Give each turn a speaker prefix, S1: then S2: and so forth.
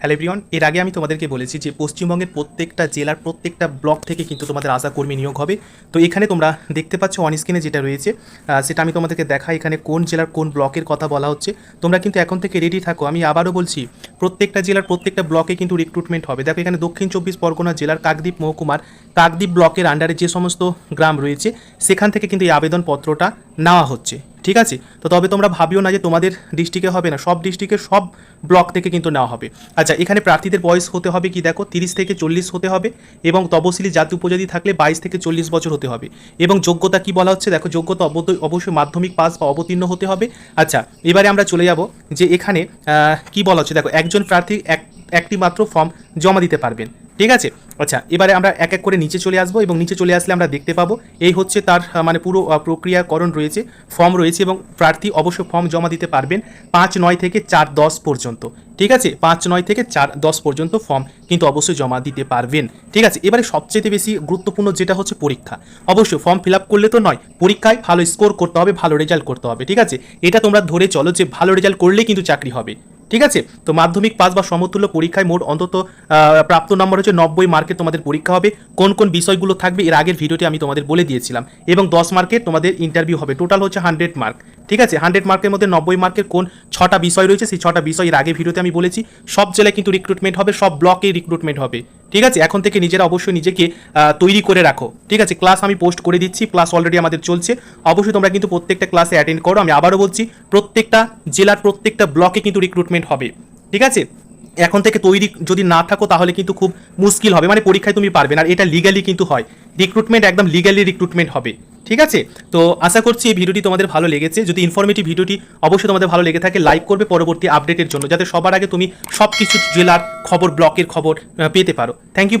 S1: Hello এর আগে আমি তোমাদেরকে বলেছি যে পশ্চিমবঙ্গের প্রত্যেকটা জেলার প্রত্যেকটা ব্লক থেকে কিন্তু তোমাদের আশা কর্মী নিয়োগ হবে। তো এখানে তোমরা দেখতে পাচ্ছ অন স্ক্রিনে যেটা রয়েছে সেটা আমি তোমাদেরকে দেখাই এখানে কোন জেলার কোন ব্লকের কথা বলা হচ্ছে। তোমরা কিন্তু এখন থেকে রেডি থাকো। আমি আবারও বলছি, প্রত্যেকটা জেলার প্রত্যেকটা ব্লকে কিন্তু রিক্রুটমেন্ট হবে। দেখো এখানে দক্ষিণ চব্বিশ পরগনা জেলার কাকদ্বীপ মহকুমার কাকদ্বীপ ব্লকের আন্ডারে যে সমস্ত গ্রাম রয়েছে, সেখান থেকে কিন্তু এই আবেদনপত্রটা নেওয়া হচ্ছে। ঠিক আছে? তো তবে তোমরা ভাবিও না যে তোমাদের ডিস্ট্রিক্টে হবে না, সব ডিস্ট্রিক্টের সব ব্লক থেকে কিন্তু নেওয়া হবে। আচ্ছা এখানে প্রার্থীদের বয়স হতে হবে কি দেখো? তিরিশ থেকে চল্লিশ হতে হবে এবং তপশিলি জাতি উপজাতি থাকলে বাইশ থেকে চল্লিশ বছর হতে হবে। এবং যোগ্যতা কি বলা হচ্ছে? দেখো, যোগ্যতা অবশ্যই মাধ্যমিক পাস বা অবতীর্ণ হতে হবে। আচ্ছা এবারে আমরা চলে যাব যে এখানে কি বলা হচ্ছে? দেখো, একজন প্রার্থী এক একটি মাত্র ফর্ম জমা দিতে পারবেন। ঠিক আছে? আচ্ছা এবারে আমরা এক এক করে নিচে চলে আসব এবং নিচে চলে আসলে আমরা দেখতে পাবো। এই হচ্ছে তার মানে পুরো প্রক্রিয়াকরণ রয়েছে, ফর্ম রয়েছে এবং প্রার্থী অবশ্যই ফর্ম জমা দিতে পারবেন পাঁচ নয় থেকে চার দশ পর্যন্ত। ঠিক আছে? পাঁচ নয় থেকে চার দশ পর্যন্ত ফর্ম কিন্তু অবশ্যই জমা দিতে পারবেন। ঠিক আছে? এবারে সবচেয়ে বেশি গুরুত্বপূর্ণ যেটা হচ্ছে পরীক্ষা। অবশ্যই ফর্ম ফিল আপ করলে তো নয়, পরীক্ষায় ভালো স্কোর করতে হবে, ভালো রেজাল্ট করতে হবে। ঠিক আছে? এটা তোমরা ধরে চলো যে ভালো রেজাল্ট করলেই কিন্তু চাকরি হবে। ঠিক আছে? তো মাধ্যমিক পাস বা সমতুল্য পরীক্ষায় মোট অন্তত প্রাপ্ত নম্বর হচ্ছে নব্বই মার্কের তোমাদের পরীক্ষা হবে। কোন কোন বিষয়গুলো থাকবে? এর আগের ভিডিওটি আমি তোমাদের বলে দিয়েছিলাম। এবং দশ মার্কের তোমাদের ইন্টারভিউ হবে। টোটাল হচ্ছে হান্ড্রেড মার্ক ঠিক আছে? হান্ড্রেড মার্কের মধ্যে নব্বই মার্কের কোন ছটা বিষয় রয়েছে, সেই ছটা বিষয়ের আগে ভিডিওতে আমি বলেছি, সব জেলায় কিন্তু রিক্রুটমেন্ট হবে, সব ব্লকেই রিক্রুটমেন্ট হবে। ঠিক আছে? এখন থেকে নিজেরা অবশ্যই নিজেকে তৈরি করে রাখো। ঠিক আছে? ক্লাস আমি পোস্ট করে দিচ্ছি ক্লাস অলরেডি আমাদের চলছে। অবশ্যই তোমরা কিন্তু প্রত্যেকটা ক্লাসে অ্যাটেন্ড করো। আমি আবারও বলছি, প্রত্যেকটা জেলার প্রত্যেকটা ব্লকে কিন্তু রিক্রুটমেন্ট হবে। ঠিক আছে? এখন থেকে তৈরি যদি না থাকো, তাহলে কিন্তু খুব মুশকিল হবে। মানে পরীক্ষায় তুমি পারবে না, আর এটা লিগালি কিন্তু হয়। রিক্রুটমেন্ট একদম লিগালি রিক্রুটমেন্ট হবে। ঠিক আছে? তো আশা করছি এই ভিডিওটি তোমাদের ভালো লেগেছে। যদি ইনফরমেটিভ ভিডিওটি অবশ্যই তোমাদের ভালো লেগে থাকে লাইক করবে পরবর্তী আপডেটের জন্য, যাতে সবার আগে তুমি সব কিছু জেলার খবর, ব্লকের খবর পেতে পারো। Thank you